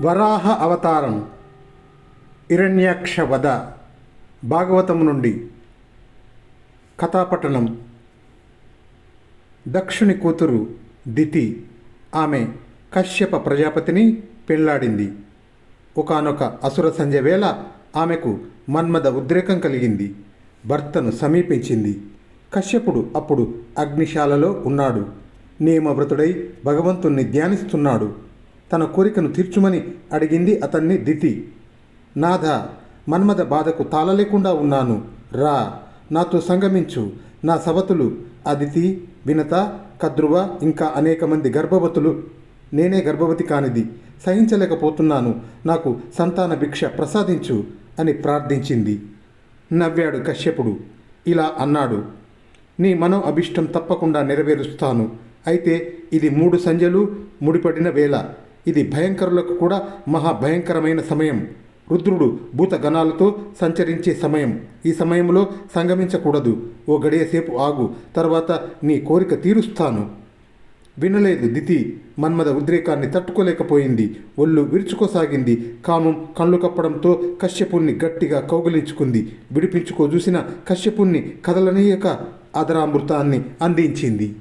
వరాహ అవతారం ఇరణ్యాక్ష వద భాగవతం నుండి. కథాపట్టణం దక్షుని కూతురు దితి ఆమె కశ్యప ప్రజాపతిని పెళ్ళాడింది. ఒకానొక అసుర సంధ్య వేళ ఆమెకు మన్మద ఉద్రేకం కలిగింది. భర్తను సమీపించింది. కశ్యపుడు అప్పుడు అగ్నిశాలలో ఉన్నాడు. నియమవ్రతుడై భగవంతుణ్ణి ధ్యానిస్తున్నాడు. తన కోరికను తీర్చుమని అడిగింది అతన్ని దితి. నాథ మన్మద బాధకు తాళలేకుండా ఉన్నాను. రా నాతో సంగమించు. నా సవతులు అదితి వినత కద్రువ ఇంకా అనేక మంది గర్భవతులు నేనే గర్భవతి కానిది. సహించలేకపోతున్నాను. నాకు సంతాన భిక్ష ప్రసాదించు అని ప్రార్థించింది. నవ్వాడు కశ్యపుడు. ఇలా అన్నాడు. నీ మనో అభిష్టం తప్పకుండా నెరవేరుస్తాను. అయితే ఇది మూడు సంజలు ముడిపడిన వేళ. ఇది భయంకరులకు కూడా మహాభయంకరమైన సమయం. రుద్రుడు భూతగణాలతో సంచరించే సమయం. ఈ సమయంలో సంగమించకూడదు. ఓ గడియసేపు ఆగు. తర్వాత నీ కోరిక తీరుస్తాను. వినలేదు దితి. మన్మద ఉద్రేకాన్ని తట్టుకోలేకపోయింది. ఒళ్ళు విరుచుకోసాగింది. కామం కళ్ళు కప్పడంతో కశ్యపుణ్ణి గట్టిగా కౌగిలించుకుంది. విడిపించుకో చూసిన కశ్యపుణ్ణి కదలనీయక అదరామృతాన్ని అందించింది.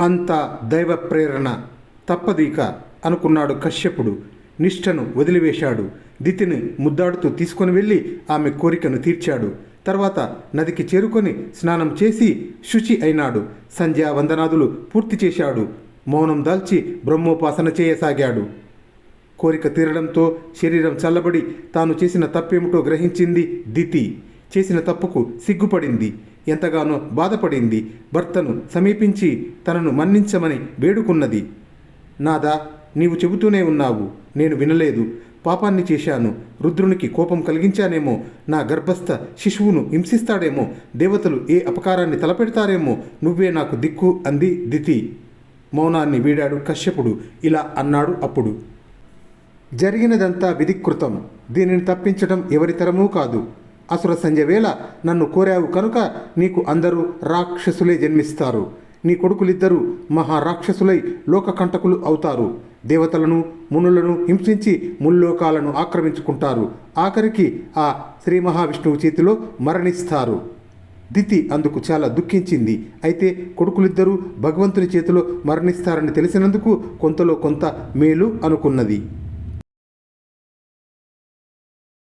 అంత దైవ ప్రేరణ తప్పదీక. అనుకున్నాడు కశ్యపుడు. నిష్ఠను వదిలివేశాడు. దితిని ముద్దాడుతూ తీసుకొని వెళ్ళి ఆమె కోరికను తీర్చాడు. తర్వాత నదికి చేరుకొని స్నానం చేసి శుచి అయినాడు. సంధ్యా వందనాదులు పూర్తి చేశాడు. మౌనం దాల్చి బ్రహ్మోపాసన చేయసాగాడు. కోరిక తీరడంతో శరీరం చల్లబడి తాను చేసిన తప్పేమిటో గ్రహించింది దితి. చేసిన తప్పుకు సిగ్గుపడింది. ఎంతగానో బాధపడింది. భర్తను సమీపించి తనను మన్నించమని వేడుకున్నది. నాదా నీవు చెబుతూనే ఉన్నావు నేను వినలేదు. పాపాన్ని చేశాను రుద్రునికి కోపం కలిగించానేమో నా గర్భస్థ శిశువును హింసిస్తాడేమో దేవతలు ఏ అపకారాన్ని తలపెడతారేమో నువ్వే నాకు దిక్కు అంది దితి. మౌనాన్ని వీడాడు కశ్యపుడు ఇలా అన్నాడు అప్పుడు. జరిగినదంతా విధికృతం దీనిని తప్పించడం ఎవరితరమూ కాదు. అసుర సంజవేళ వేళ నన్ను కోరావు కనుక నీకు అందరూ రాక్షసులే జన్మిస్తారు. నీ కొడుకులిద్దరూ మహారాక్షసులై లోకకంటకులు అవుతారు. దేవతలను మునులను హింసించి ముల్లోకాలను ఆక్రమించుకుంటారు. ఆఖరికి ఆ శ్రీ మహావిష్ణువు చేతిలో మరణిస్తారు. దితి అందుకు చాలా దుఃఖించింది. అయితే కొడుకులిద్దరూ భగవంతుని చేతిలో మరణిస్తారని తెలిసినందుకు కొంతలో కొంత మేలు అనుకున్నది.